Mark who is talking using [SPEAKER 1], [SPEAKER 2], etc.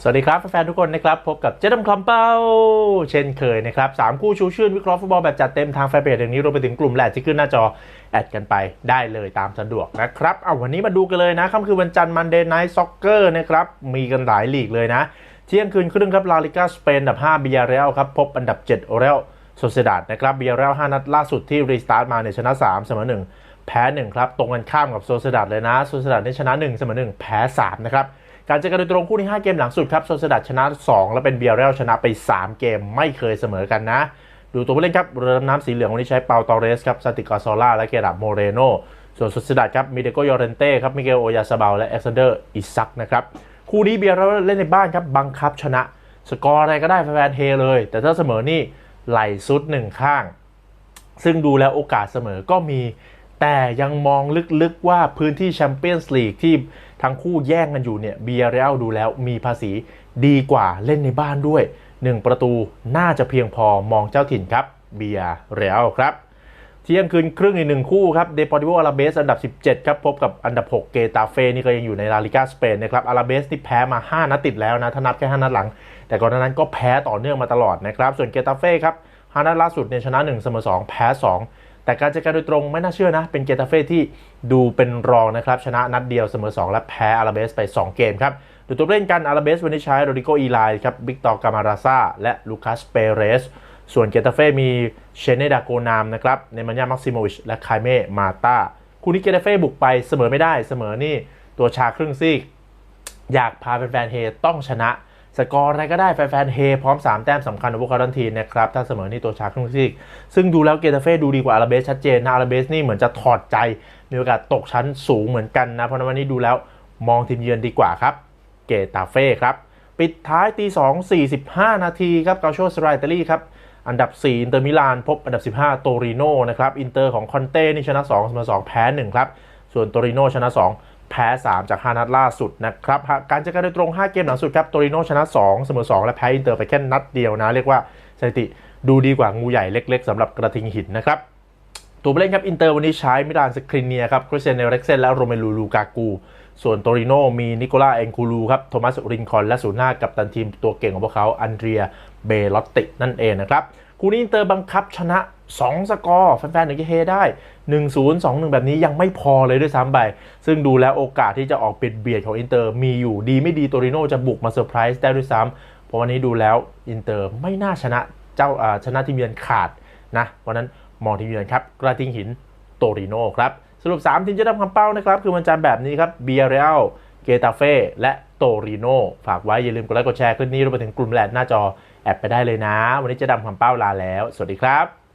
[SPEAKER 1] สวัสดีครับแฟนๆทุกคนนะครับ พบกับเจดำคลำเป้า เช่นเคยนะครับสามคู่ชูชื่นวิเคราะห์ฟุตบอลแบบจัดเต็มทางแฟนเพจอย่างนี้รวมไปถึงกลุ่มแหลกที่ขึ้นหน้าจอ แอดกันไปได้เลยตามสะดวกนะครับ เอาวันนี้มาดูกันเลยนะค่ำคืนวันจันทร์มันเดย์ไนท์ซ็อกเกอร์นะครับ มีกันหลายลีกเลยนะ เที่ยงคืนครึ่งครับลาลิกาสเปนอันดับ5บิยาเรลครับพบอันดับ7โอเรลโซเซดาดนะครับบิยาเรล5นัดล่าสุดที่รีสตาร์ทมาเนี่ยชนะ3เสมอ1แพ้1ครับตรงกันข้ามกับโซเซดาดเลยนะโซเซดาดเนี่ยชนะ1เสมอ1แพ้3นะครับ การเจอกันโดยตรงคู่ที่5เกมหลังสุดครับโซเซดาดชนะ 2 และเป็นเบียร์เรลชนะไป 3 เกมไม่เคยเสมอกันนะ ดูตัวผู้เล่นครับเรือดำน้ำสีเหลืองวันนี้ใช้เปาตอเรสครับซาติกาซอล่าและเกราบโมเรโนส่วนโซเซดาดครับมีเดโกยอเรนเต้ครับมิเกลโอยาซาบาลและเอ็กซานเดอร์อิซักนะครับคู่นี้เบียร์เรลเล่นในบ้านครับบังคับชนะ สกอร์อะไรก็ได้แฟนเฮเลย แต่ถ้าเสมอนี่ไหลซุดหนึ่งข้าง ซึ่งดูแล้วโอกาสเสมอก็มี แต่ยังมองลึกๆว่าพื้นที่แชมเปี้ยนส์ลีกที่ทั้งคู่แย่งกันอยู่เนี่ยเบียร์เรลดูแล้วมีภาษีดีกว่าเล่นในบ้านด้วย 1 ประตูน่าจะเพียงพอมองเจ้าถิ่นครับเบียร์เรลครับเที่ยงคืนครึ่งอีกหนึ่งคู่ครับเดปอร์ติโวอาราเบสอันดับ 17 ครับพบกับอันดับ 6 เกตาเฟ่นี่ก็ยังอยู่ในลาลิกาสเปนนะครับอาราเบสที่แพ้มา 5 นัดติดแล้วนะถ้านับแค่ 5 นัดหลัง แต่ก่อนหน้านั้นก็แพ้ต่อเนื่องมาตลอดนะครับ ส่วนเกตาเฟ่ครับ5นัดล่าสุดเนี่ยชนะ 1 เสมอ 2 แพ้ 2 แต่การจัดการโดยตรงไม่น่าเชื่อนะ เป็นเกตาเฟ่ที่ดูเป็นรองนะครับ ชนะนัดเดียวเสมอ 2 และแพ้อาราเบสไป 2 เกมครับดูตัวเล่นกันอาราเบสวันนี้ใช้โรดิโกอีไลครับบิกตอร์กามาราซาและลูคัสเปเรสส่วนเกตาเฟ่มีเชเนดาโกนามนะครับเนมันยามักซิโมวิชและคายเม่มาตาคู่นี้เกตาเฟ่บุกไปเสมอไม่ได้เสมอนี่ตัวชาครึ่งซีก อยากพาแฟนๆเฮต้องชนะ สกอร์อะไรก็ได้แฟนๆเฮพร้อม 3 แต้มสำคัญของพวกเขาทันทีนะครับถ้าเสมอนี่ตัวชาครึ่งซีกซึ่งดูแล้วเกตาเฟ่ดูดีกว่าอาราเบสชัดเจนนะอาราเบสนี่เหมือนจะถอดใจ มีโอกาสตกชั้นสูงเหมือนกันนะเพราะในวันนี้ดูแล้วมองทีมเยือนดีกว่าครับ เกตาเฟ่ครับ ปิดท้ายตี2 45 นาทีครับเกาโชสไรเตอรี่ครับอันดับ 4 อินเตอร์มิลานพบอันดับ 15 โตริโนนะครับอินเตอร์ของคอนเต้นี่ชนะ2เสมอ2แพ้1ครับส่วนโตริโนชนะ 2 แพ้ 3 จาก 5 นัดล่าสุดนะครับ การเจัดการโดยตรง 5 เกมหลังสุดครับโตริโนชนะ 2 เสมอ 2 และแพ้อินเตอร์ไปแค่นัดเดียวนะ เรียกว่าสถิติดูดีกว่างูใหญ่เล็ก ๆสำหรับกระทิงหินนะครับตัวผู้เล่นครับอินเตอร์วันนี้ใช้มิลานสครินเนียครับคริสเตียนเอริกเซนและโรเมลูลูกากู ส่วนโตริโนมีนิโคล่าเอนคูลูครับโทมัสรินคอนและศูนย์หน้ากับตันทีมตัวเก่งของพวกเขาอันเดรียเบลอตตินั่นเองนะครับ คู่นี้อินเตอร์บังคับชนะ 2 สกอร์แฟนๆถึงจะเฮได้ 1-0 2-1 แบบนี้ยังไม่พอเลยด้วยซ้ำไป ซึ่งดูแล้วโอกาสที่จะออกปิดเบียดของอินเตอร์มีอยู่ดีไม่ดีโตริโนจะบุกมาเซอร์ไพรส์ได้ด้วยซ้ำเพราะวันนี้ดูแล้วอินเตอร์ไม่น่าชนะเจ้าอ่าชนะทีมเยือนขาดนะวันนั้นมองทีมเยือนครับกระทิงหินโตริโนครับสรุป 3 ทีมจะทำคำเป้านะครับ คือวันจันทร์แบบนี้ครับเบียร์เรล เกตาเฟ่และโตริโนฝากไว้อย่าลืมกดไลค์กดแชร์คลิปนี้รวมไปถึงกลุ่มแลนหน้าจอแอบไปได้เลยนะ วันนี้จะดำคำเป้าลาแล้ว สวัสดีครับ